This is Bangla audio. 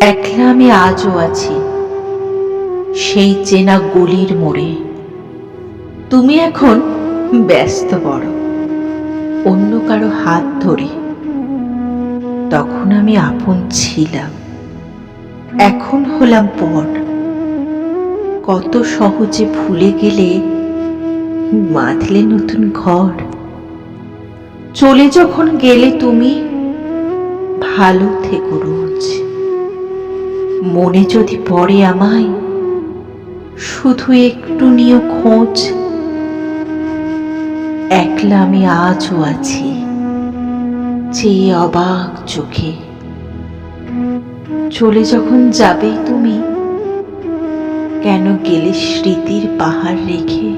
একলা আমি আজও আছি, সেই চেনা গলির মোড়ে। তুমি এখন ব্যস্ত বড়, অন্য কারও হাত ধরে। তখন আমি আপন ছিলাম, এখন হলাম পর কত সহজে ভুলে গেলে বাঁধলে নতুন ঘর। চলে যখন গেলে তুমি ভালো থেকো রোজ। মনে যদি পড়ে আমায়, শুধু একটু নিয়ে খোঁজ। একলা আমি আজও আছি চেয়ে অবাক চোখে। চলে যখন যাবেই তুমি, কেন গেলে স্মৃতির পাহাড় রেখে?